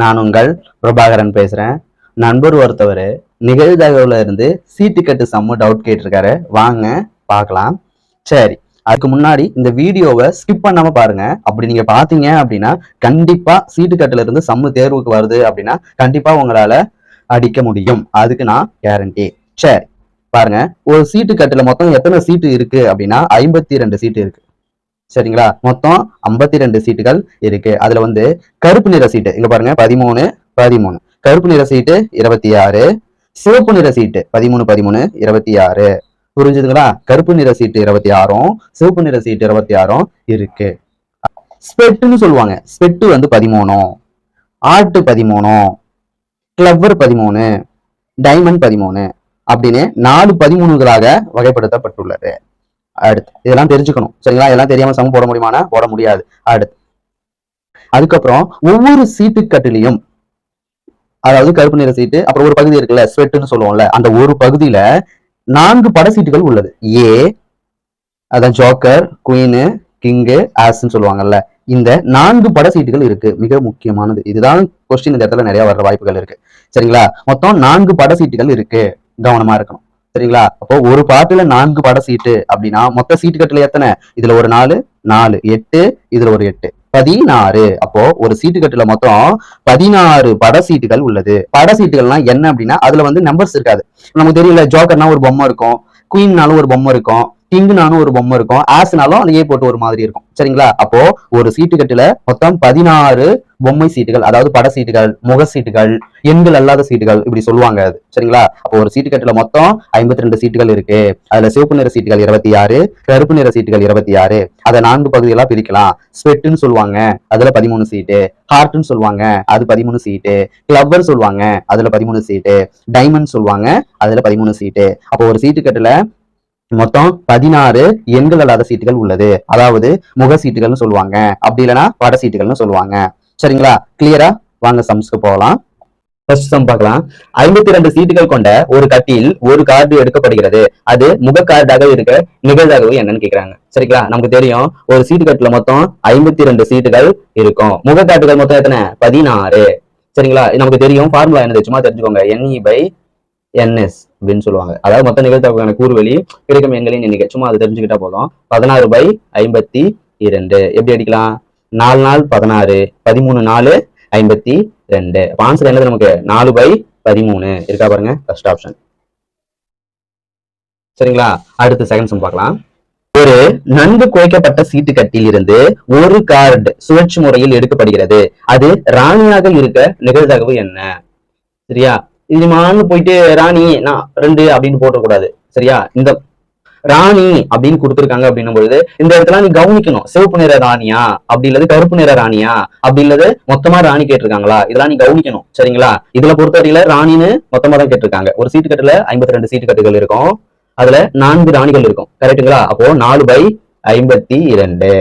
நான் உங்கள் பிரபாகரன் பேசுறேன். நண்பர் ஒருத்தவர் நிகழ்தகவுல இருந்து சீட்டு கட்டு செம்ம டவுட் கேட்டிருக்காரு. வாங்க பார்க்கலாம். சரி அதுக்கு முன்னாடி இந்த வீடியோவை ஸ்கிப் பண்ணாம பாருங்க. அப்படி நீங்க பாத்தீங்க அப்படின்னா கண்டிப்பா சீட்டு இருந்து சம்மு தேர்வுக்கு வருது அப்படின்னா கண்டிப்பா உங்களால அடிக்க முடியும். அதுக்கு நான் கேரண்டி சரி பாருங்க. ஒரு சீட்டு கட்டுல மொத்தம் எத்தனை சீட்டு இருக்கு அப்படின்னா ஐம்பத்தி ரெண்டு சீட்டு இருக்கு. சரிங்களா? மொத்தம் ஐம்பத்தி ரெண்டு சீட்டுகள் இருக்கு. அதுல வந்து கருப்பு நிற சீட்டு இங்க பாருங்க பதிமூணு பதிமூணு. கருப்பு நிற சீட்டு இருபத்தி ஆறு சிவப்பு நிற சீட்டு பதிமூணு பதிமூணு இருபத்தி ஆறு. புரிஞ்சுதுங்களா? கருப்பு நிற சீட்டு இருபத்தி ஆறும் சிவப்பு நிற சீட்டு இருபத்தி ஆறும் இருக்கு. ஸ்பெட்டுன்னு சொல்லுவாங்க. ஸ்பெட்டு வந்து பதிமூணும். ஆட்டு பதிமூணும். கிளவர் பதிமூணு. டைமண்ட் பதிமூணு. அப்படின்னு நாலு பதிமூணுகளாக வகைப்படுத்தப்பட்டுள்ளது. அடுத்து. இதெல்லாம் தெரிஞ்சுக்கணும். சரிங்களா? இதெல்லாம் தெரியாம சமம் போட முடியுமானா? போட முடியாது. அடுத்து. அதுக்கப்புறம் ஒவ்வொரு சீட்டு கட்டிலையும் அதாவது கருப்பு நிற சீட்டு அப்புறம் ஒரு பகுதி இருக்குல்ல ஸ்வெட்டுன்னு சொல்லுவோம்ல அந்த ஒரு பகுதியில நான்கு பட சீட்டுகள் உள்ளது. ஏ அதான் ஜோக்கர் குயின் கிங்கு ஆஸ்ன்னு சொல்லுவாங்கல்ல. இந்த நான்கு பட சீட்டுகள் இருக்கு. மிக முக்கியமானது. இதுதான் கொஸ்டின் இந்த இடத்துல நிறைய வர்ற வாய்ப்புகள் இருக்கு. சரிங்களா? மொத்தம் நான்கு பட சீட்டுகள் இருக்கு. கவனமா இருக்கணும். சரிங்களா? அப்போ ஒரு பாட்டுல நான்கு பட சீட்டு அப்படின்னா மொத்த சீட்டு கட்டுல எத்தனை? இதுல ஒரு நாலு நாலு எட்டு இதுல ஒரு எட்டு. பதினாறு. அப்போ ஒரு சீட்டு கட்டுல மொத்தம் பதினாறு பட சீட்டுகள் உள்ளது. பட சீட்டுகள்னா என்ன அப்படின்னா அதுல வந்து நம்பர்ஸ் இருக்காது. நமக்கு தெரியல ஜோக்கர்னா ஒரு பொம்மை இருக்கும். குயின்னாலும் ஒரு பொம்மை இருக்கும். கிங்னானு ஒரு பொம்மை இருக்கும். ஆஸ்னாலும் அந்த ஏ போட்டு ஒரு மாதிரி இருக்கும். சரிங்களா? அப்போ ஒரு சீட்டு கட்டுல மொத்தம் பதினாறு பொம்மை சீட்டுகள் அதாவது பட சீட்டுகள் முக சீட்டுகள் எண்கள் அல்லாத சீட்டுகள் இப்படி சொல்லுவாங்க அது. சரிங்களா? அப்போ ஒரு சீட்டு கட்டுல மொத்தம் ஐம்பத்தி ரெண்டு சீட்டுகள் இருக்கு. அதுல சிவப்பு நிற சீட்டுகள் இருபத்தி ஆறு கருப்பு நிற சீட்டுகள் இருபத்தி ஆறு அதை நான்கு பகுதிகளா பிரிக்கலாம். ஸ்வெட்டுன்னு சொல்லுவாங்க. அதுல பதிமூணு சீட்டு. ஹார்ட்னு சொல்லுவாங்க. அது பதிமூணு சீட்டு. கிளப்பர் சொல்லுவாங்க. அதுல பதிமூணு சீட்டு. டைமண்ட் சொல்லுவாங்க. அதுல பதிமூணு சீட்டு. அப்போ ஒரு சீட்டு கட்டுல மொத்தம் பதினாறு எண்கள் அல்லாத சீட்டுகள் உள்ளது. அதாவது முக சீட்டுகள்னு சொல்லுவாங்க. அப்படி இல்லைன்னா வட சீட்டுகள்னு சொல்லுவாங்க. சரிங்களா? கிளியரா வாங்க சம்ஸ்க்கு போகலாம். ஃபர்ஸ்ட் சம் பார்க்கலாம். ஐம்பத்தி ரெண்டு சீட்டுகள் கொண்ட ஒரு கட்டியில் ஒரு கார்டு எடுக்கப்படுகிறது. அது முக கார்டாக இருக்க நிகழ்தகவு என்னன்னு கேக்குறாங்க. சரிங்களா? நமக்கு தெரியும். ஒரு சீட்டு கட்டுல மொத்தம் ஐம்பத்தி ரெண்டு சீட்டுகள் இருக்கும். முக கார்டுகள் மொத்தம் எத்தனை? பதினாறு. சரிங்களா? நமக்கு தெரியும். ஃபார்முலா என்ன சும்மா தெரிஞ்சுக்கோங்க. என்இ பை என்எஸ் அப்படின்னு சொல்லுவாங்க. அதாவது மொத்த நிகழ்த்தவுக்கான கூறுவெளி கிடைக்கும் எண்களின் எண்ணிக்கை. சும்மா அது தெரிஞ்சுக்கிட்டா போதும். பதினாறு பை ஐம்பத்தி இரண்டு. எப்படி அடிக்கலாம்? நாலு நாள் பதினாறு பதிமூணு நாலு ஐம்பத்தி ரெண்டு. ஆன்சர் என்னது நமக்கு? நாலு பை பதிமூணு. இருக்கா பாருங்க? ஃபர்ஸ்ட் ஆப்ஷன் சரிங்களா? அடுத்து செகண்ட் சம் பார்க்கலாம். ஒரு நன்கு குறைக்கப்பட்ட சீட்டு கட்டில் இருந்து ஒரு கார்டு சுழற்சி முறையில் எடுக்கப்படுகிறது. அது ராணியாக இருக்க நிகழ்தகவு என்ன? சரியா? இதுமான்னு போயிட்டு ராணி நான் ரெண்டு அப்படின்னு போட்டக்கூடாது. சரியா? இந்த ராணி அப்படின்னு கொடுத்துருக்காங்க அப்படின்னும் பொழுது இந்த இடத்துல நீ கவனிக்கணும். சிவப்பு நிற ராணியா? அப்படி இல்லது கருப்பு நிற ராணியா? அப்படி இல்லது மொத்தமா ராணி கேட்டிருக்காங்களா? இதெல்லாம் நீ கவனிக்கணும். சரிங்களா? இதுல பொறுத்தவரையில ராணின்னு மொத்தமா தான் கேட்டிருக்காங்க. ஒரு சீட்டு கட்டுல ஐம்பத்தி ரெண்டு சீட்டு கட்டுகள் இருக்கும். அதுல நான்கு ராணிகள் இருக்கும். கரெக்ட்டுங்களா? அப்போ நாலு பை ஐம்பத்தி இரண்டு.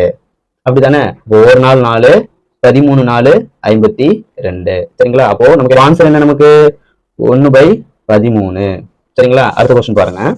அப்படித்தானே? அப்போ ஒரு நாள் நாலு பதிமூணு நாலு ஐம்பத்தி ரெண்டு சரிங்களா? அப்போ நமக்கு ஆன்சர் என்ன நமக்கு? ஒன்னு பை பதிமூணு. சரிங்களா? அடுத்த கொஸ்டின் பாருங்க.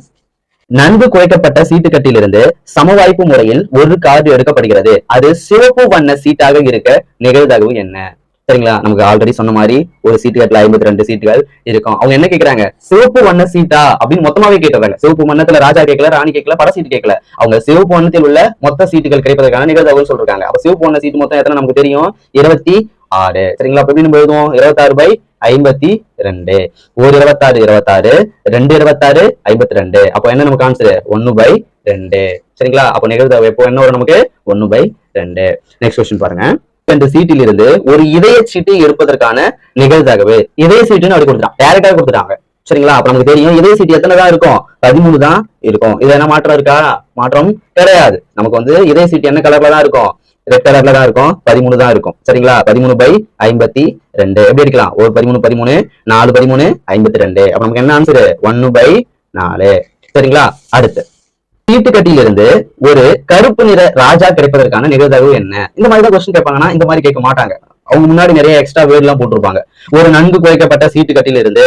நன்கு குறைக்கப்பட்ட சீட்டுக்கட்டிலிருந்து சமவாய்ப்பு முறையில் ஒரு கார்டு எடுக்கப்படுகிறது. அது சிவப்பு வண்ண சீட்டாக இருக்க நிகழ்தகவு என்ன? சரிங்களா? நமக்கு ஆல்ரெடி சொன்ன மாதிரி ஒரு சீட்டு கட்டில ஐம்பத்தி ரெண்டு சீட்டுகள் இருக்கும். அவங்க என்ன கேக்குறாங்க? சிவப்பு வண்ண சீட்டா அப்படின்னு மொத்தமாவே கேட்டுறாங்க சிவப்பு வண்ணத்துல ராஜா கேட்கல ராணி கேட்கல பட சீட்டு கேட்கல அவங்க சிவப்பு வண்ணத்தில் உள்ள மொத்த சீட்டுகள் கிடைப்பதற்கான நிகழ்தகவு சொல்றாங்க அப்ப சிவப்பு வண்ண சீட்டு மொத்தம் எத்தனை நமக்கு தெரியும்? இருபத்தி ஆறு. சரிங்களா? அப்ப எப்படி எழுதுவோம்? இருபத்தாறு பை ஐம்பத்தி ரெண்டு. ஒரு இருபத்தாறு இருபத்தாறு. ரெண்டு இருபத்தாறு ஐம்பத்தி ரெண்டு. அப்போ என்ன நமக்கு ஆன்சர் ஒன்னு பை ரெண்டு. சரிங்களா? அப்போ நிகழ்தகவு எப்போ? என்ன வரும் நமக்கு? ஒன்னு பை ரெண்டு. நெக்ஸ்ட் கொஸ்டின் பாருங்க. இந்த சீட்டில் இருந்து ஒரு இதய சீட்டை எடுப்பதற்கான நிகழ்தகவு. இதய சீட்டுன்னு அப்படி கொடுத்துட்டான். டேரக்டா கொடுத்துட்டாங்க. சரிங்களா? அப்ப நமக்கு தெரியும் இதய சீட்டு எத்தனை தான் இருக்கும்? பதிமூணு தான் இருக்கும். இது என்ன மாற்றம் இருக்கா? மாற்றம் கிடையாது. நமக்கு வந்து இதய சீட்டு என்ன கலர்ல தான் இருக்கும்? ரெட் கலர்ல தான் இருக்கும். பதிமூணு தான் இருக்கும். சரிங்களா? பதிமூணு பை ஐம்பத்தி ரெண்டு. எப்படி எடுக்கலாம்? ஒரு பதிமூணு பதிமூணு நாலு பதிமூணு ஐம்பத்தி ரெண்டு. அப்ப நமக்கு என்ன ஆன்சர் ஒன்னு பை நாலு. சரிங்களா? அடுத்து. தீட்டுக்கட்டியிலிருந்து ஒரு கருப்பு நிற ராஜா கிடைப்பதற்கான நிகழ்தகவு என்ன? இந்த மாதிரி தான் கொஸ்டின் கேட்பாங்கன்னா இந்த மாதிரி கேட்க மாட்டாங்க. அவங்க முன்னாடி நிறைய எக்ஸ்ட்ரா வேர்ட் எல்லாம் போட்டிருப்பாங்க. ஒரு நன்கு குறைக்கப்பட்ட சீட்டுக்கட்டியிலிருந்து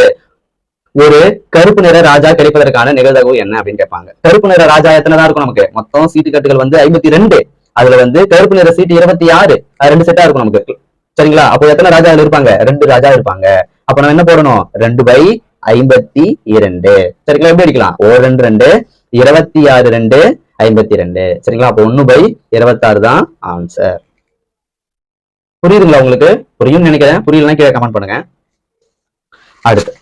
ஒரு கருப்பு நிற ராஜா கிடைப்பதற்கான நிகழ்தகவு என்ன அப்படின்னு கேட்பாங்க. கருப்பு நிற ராஜா எத்தனை தான் இருக்கும் நமக்கு? மொத்தம் சீட்டு கட்டுகள் வந்து ஐம்பத்தி ரெண்டு. அதுல வந்து கருப்பு நிற சீட்டு இருபத்தி ஆறு. அது ரெண்டு செட்டா இருக்கும் நமக்கு. சரிங்களா? அப்போ எத்தனை ராஜா இருப்பாங்க? ரெண்டு ராஜா இருப்பாங்க. அப்ப நம்ம என்ன போடணும்? ரெண்டு பை ஐம்பத்தி இரண்டு. சரிங்களா? எப்படி அடிக்கலாம்? ஓ ரெண்டு ரெண்டு. இருபத்தி ஆறு ரெண்டு ஐம்பத்தி ரெண்டு. சரிங்களா? அப்போ ஒன்னு பை இருபத்தாறு தான் ஆன்சர் புரியுதுங்களா உங்களுக்கு? புரியும்னு நினைக்கிறேன். புரியலன்னா கீழே கமெண்ட் பண்ணுங்க. அடுத்து.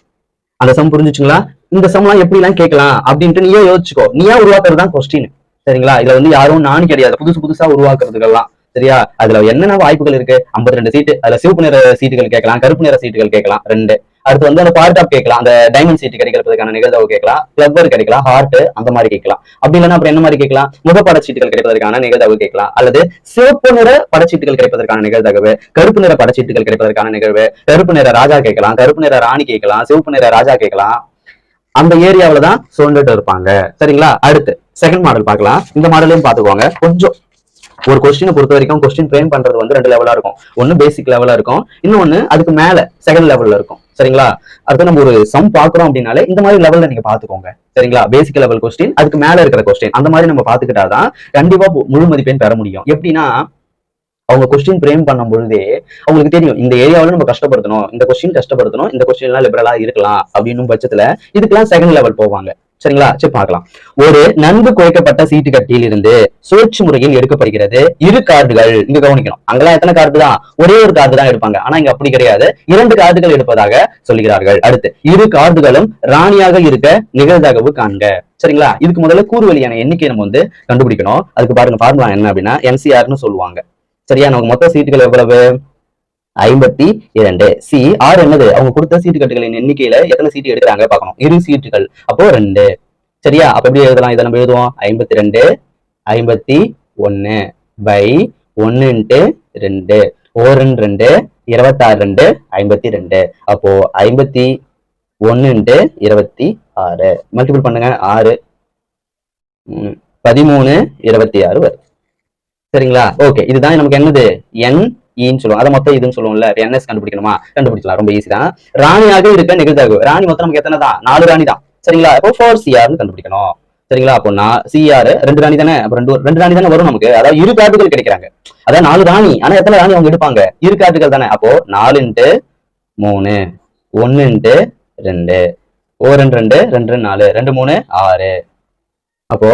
அந்த சம் புரிஞ்சுச்சுங்களா? இந்த சம்லாம் எப்படி எல்லாம் கேட்கலாம்? அப்படின்ட்டு நீயே யோசிச்சுக்கோ. நீயா உருவாக்குறது தான் கொஸ்டின் சரிங்களா? இதுல வந்து யாரும் நானும் கிடையாது. புதுசு புதுசா உருவாக்குறதுக்கெல்லாம் சரியா? அதுல என்னென்ன வாய்ப்புகள் இருக்கு? 52 ரெண்டு சீட்டு அதுல சிவப்பு நிற சீட்டுகள் கேட்கலாம் கருப்பு நிற சீட்டுகள் கேட்கலாம். ரெண்டு. அடுத்து வந்து அந்த பார்ட் ஆஃப் கேட்கலாம் அந்த டைமண்ட் சீட்டு கிடைக்கிறதுக்கான நிகழ்வு கேட்கலாம். கிளப்பர் கிடைக்கலாம் ஹார்ட் அந்த மாதிரி கேட்கலாம். அப்படி இல்லைன்னா அப்புறம் என்ன மாதிரி கேட்கலாம்? முகப்பட சீட்டுகள் கிடைப்பதற்கான நிகழ்வு கேட்கலாம். அல்லது சிவப்பு நிற படச்சீட்டுகள் கிடைப்பதற்கான நிகழ்தகவு கருப்பு நிற படச்சீட்டுகள் கிடைப்பதற்கான நிகழ்வு கருப்பு நிற ராஜா கேட்கலாம் கருப்பு நிற ராணி கேட்கலாம் சிவப்பு நிற ராஜா கேட்கலாம். அந்த ஏரியாவில தான் சுழண்டுட்டு இருப்பாங்க. சரிங்களா? அடுத்து செகண்ட் மாடல் பார்க்கலாம். இந்த மாடலையும் பாத்துக்கோங்க கொஞ்சம் ஒரு கொஸ்டினை பொறுத்த வரைக்கும் கொஸ்டின் ஃப்ரேம் பண்றது வந்து ரெண்டு லெவலா இருக்கும். ஒன்னு பேசிக் லெவலா இருக்கும். இன்னொன்னு அதுக்கு மேல செகண்ட் லெவல்ல இருக்கும். சரிங்களா? அடுத்து நம்ம ஒரு சம் பாக்குறோம் அப்படின்னாலே இந்த மாதிரி லெவல்ல நீங்க பாத்துக்கோங்க சரிங்களா? பேசிக் லெவல் கொஸ்டின் அதுக்கு மேல இருக்கிற கொஸ்டின் அந்த மாதிரி நம்ம பாத்துக்கிட்டாதான் கண்டிப்பா முழு மதிப்பெண் பெற முடியும். எப்படின்னா அவங்க கொஸ்டின் பிரேம் பண்ணும் பொழுதே அவங்களுக்கு தெரியும் இந்த ஏரியாவில் நம்ம கஷ்டப்படுத்தணும் இந்த கொஸ்டின் கஷ்டப்படுத்தணும் இந்த கொஸ்டின் எல்லாம் லிபரலா இருக்கலாம் அப்படின்னும் பட்சத்துல இதுக்கெல்லாம் செகண்ட் லெவல் போவாங்க. சரிங்களா? சரி பார்க்கலாம். ஒரு நன்கு குறைக்கப்பட்ட சீட்டு கட்டியில் இருந்து சுழற்சி முறையில் எடுக்கப்படுகிறது. இரு கார்டுகள் இங்க கவனிக்கணும். அங்கெல்லாம் எத்தனை கார்டு தான்? ஒரே ஒரு கார்டு தான் எடுப்பாங்க. ஆனா இங்க அப்படி கிடையாது. இரண்டு கார்டுகள் எடுப்பதாக சொல்கிறார்கள். அடுத்து இரு கார்டுகளும் ராணியாக இருக்க நிகழ்தகவு காண்க. சரிங்களா? இதுக்கு முதல்ல கூறுவழியான எண்ணிக்கை நம்ம வந்து கண்டுபிடிக்கணும். அதுக்கு பாருங்க ஃபார்முலா என்ன அப்படின்னா என்சிஆர்னு சொல்லுவாங்க. சரியா? நமக்கு மொத்த சீட்டுகள் எவ்வளவு? ஐம்பத்தி இரண்டு. சி ஆறு என்னது? அவங்க கொடுத்த சீட்டு கட்டுகளின் எண்ணிக்கையில எத்தனை சீட்டு எடுக்கிறாங்க பார்க்கணும். இரு சீட்டுகள். அப்போ ரெண்டு. சரியா? அப்ப எப்படி எழுதலாம்? இதை நம்ம எழுதுவோம். ஐம்பத்தி ரெண்டு ஐம்பத்தி ஒன்னு பை ஒன்னு இன்ட்டு ரெண்டு. ஓரன் ரெண்டு இருபத்தாறு ரெண்டு ஐம்பத்தி ரெண்டு அப்போ ஐம்பத்தி ஒன்னு இன்ட்டு இருபத்தி ஆறு. மல்டிபிள் பண்ணுங்க. ஆறு. பதிமூணு இருபத்தி ஆறு வருது சரிங்களா? ஓகே இதுதான் நமக்கு என்னது? என் ஈன்னு சொல்லுவோம். அதை மொத்தம் இதுன்னு சொல்லுவோம்ல. என்எஸ் கண்டுபிடிக்கணுமா? கண்டுபிடிக்கலாம். ரொம்ப ஈஸி தான். ராணியாக இருக்க நிகழ்தகவு. ராணி மொத்தம் நமக்கு எத்தனை தான்? நாலு ராணி தான். சரிங்களா? அப்போ ஃபோர் சிஆர்னு கண்டுபிடிக்கணும். சரிங்களா? அப்போ நான் சிஆர் ரெண்டு ராணி தானே? அப்போ ரெண்டு ரெண்டு ராணி தானே வரும் நமக்கு. அதாவது இரு கார்டுகள் கிடைக்கிறாங்க. அதாவது நாலு ராணி. ஆனா எத்தனை ராணி அவங்க எடுப்பாங்க? இரு கார்டுகள் தானே. அப்போ நாலு இன்ட்டு மூணு. ஒன்னு இன்ட்டு ரெண்டு. ஓ ரெண்டு ரெண்டு. ரெண்டு ரெண்டு, நாலு. ரெண்டு மூணு ஆறு. அப்போ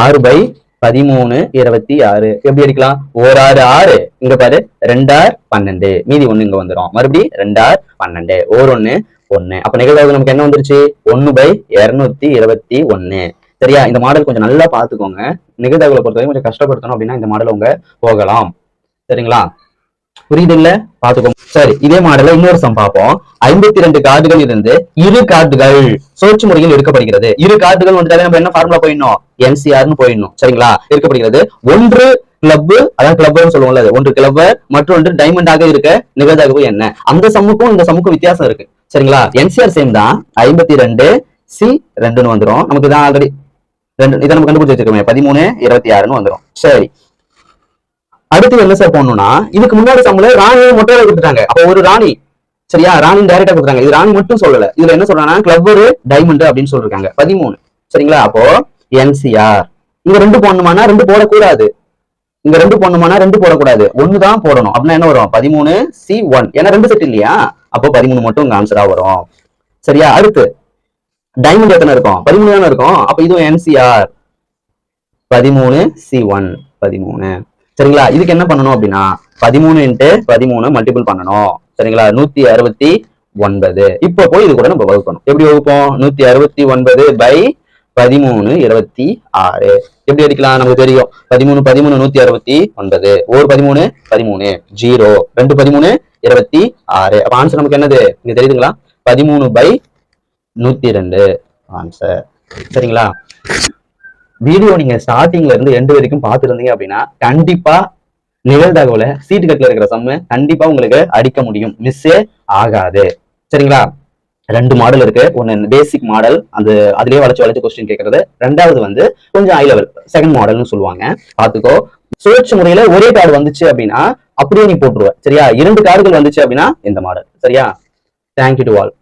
ஆறு பை பதிமூணு இருபத்தி ஆறு. எப்படி அடிக்கலாம்? ஓர் ஆறு ஆறு. இங்க பாரு ரெண்டார் பன்னெண்டு. மீதி ஒண்ணு இங்க வந்துடும் மறுபடியும் ரெண்டார் பன்னெண்டு. ஓர் ஒண்ணு ஒண்ணு. அப்ப நிகழ்வு நமக்கு என்ன வந்துருச்சு? ஒன்னு பை இருநூத்தி இருபத்தி ஒண்ணு. சரியா? இந்த மாடல் கொஞ்சம் நல்லா பாத்துக்கோங்க நிகழ்தகவுல பொறுத்தவரைக்கும் கொஞ்சம் கஷ்டப்படுத்தணும் அப்படின்னா இந்த மாடல் உங்க போகலாம். சரிங்களா? புரியுது இல்ல பாத்துக்கோங்க சரி இதே மாடல இன்னொரு சம் பார்ப்போம். ஐம்பத்தி ரெண்டு கார்டுகள் இருந்து இரு கார்டுகள் சுழற்சி முறையில் எடுக்கப்படுகிறது. இரு கார்டுகள் வந்துட்டாலே நம்ம என்ன ஃபார்முலா போயிடணும்? என்சிஆர்னு போயிடணும். சரிங்களா? எடுக்கப்படுகிறது. ஒன்று கிளப் அதான் கிளப்னு சொல்லுவோம்ல ஒன்று கிளப் மற்றொன்று டைமண்டாக இருக்க நிகழ்தகவு என்ன? அந்த சம்முக்கும் இந்த சம்முக்கும் வித்தியாசம் இருக்கு. சரிங்களா? என்சிஆர் சேம் தான். ஐம்பத்தி ரெண்டு சி ரெண்டுன்னு வந்துரும். நமக்கு தான் ஆல்ரெடி ரெண்டு இதை நம்ம கண்டுபிடிச்சு வச்சிருக்கோமே. பதிமூணு இருபத்தி ஆறுன்னு வந்துரும். சரி. அடுத்து என்ன சார் பண்ணணும்னா இதுக்கு முன்னாடி சம்முல ராணியை மொட்டையில கொடுத்துட்டாங்க. அப்போ ஒரு ராணி சரியா? ராணி டைரக்டா கொடுத்தாங்க இது ராணி மட்டும் சொல்லல. இதுல என்ன சொல்றாங்கன்னா கிளவர் டைமண்ட் அப்படின்னு சொல்லிருக்காங்க. பதிமூணு. சரிங்களா? அப்போ என்சிஆர் இங்க ரெண்டு போடணுமானா ரெண்டு போடக்கூடாது. இங்க ரெண்டு போடணுமானா ரெண்டு போடக்கூடாது. ஒண்ணுதான் தான் போடணும். அப்படின்னா என்ன வரும்? பதிமூணு சி ஒன் ஏன்னா ரெண்டு செட் இல்லையா? அப்போ பதிமூணு மட்டும் இங்க ஆன்சரா வரும். சரியா? அடுத்து டைமண்ட் எத்தனை இருக்கும்? பதிமூணு தானே இருக்கும்? அப்ப இதுவும் என்சிஆர் பதிமூணு சி ஒன் பதிமூணு. சரிங்களா? இதுக்கு என்ன பண்ணணும் அப்படின்னா பதிமூணு இன்ட்டு பதிமூணு மல்டிபிள் பண்ணணும். சரிங்களா? நூத்தி அறுபத்தி ஒன்பது. இப்போ போய் இது கூட நம்ம வகுக்கணும். எப்படி வகுப்போம்? நூத்தி அறுபத்தி ஒன்பது பை பதிமூணு இருபத்தி ஆறு. எப்படி அடிக்கலாம்? நமக்கு தெரியும். பதிமூணு பதிமூணு நூத்தி அறுபத்தி ஒன்பது. ஒரு பதிமூணு பதிமூணு ஜீரோ ரெண்டு பதிமூணு இருபத்தி ஆறு. அப்ப ஆன்சர் நமக்கு என்னது? இங்க தெரியுதுங்களா? பதிமூணு பை நூத்தி ரெண்டு. ஆன்சர் சரிங்களா? வீடியோ நீங்க ஸ்டார்டிங்ல இருந்து எண்டு வரைக்கும் பார்த்துருந்தீங்க அப்படின்னா கண்டிப்பா நிகழ்தகவுல சீட்டு கட்டில இருக்கிற சம்மு கண்டிப்பா உங்களுக்கு அடிக்க முடியும். மிஸ்ஸே ஆகாது. சரிங்களா? ரெண்டு மாடல் இருக்கு. ஒன்னு பேசிக் மாடல் அது அதுலயே வளைச்சு வளைச்சு கொஸ்டின் கேட்கறது. ரெண்டாவது வந்து கொஞ்சம் ஹை லெவல் செகண்ட் மாடல்னு சொல்லுவாங்க. பாத்துக்கோ சுழற்சி முறையில ஒரே கார்டு வந்துச்சு அப்படின்னா அப்படியே நீ போட்டுருவ. சரியா? இரண்டு கார்டுகள் வந்துச்சு அப்படின்னா இந்த மாடல் சரியா? Thank you to all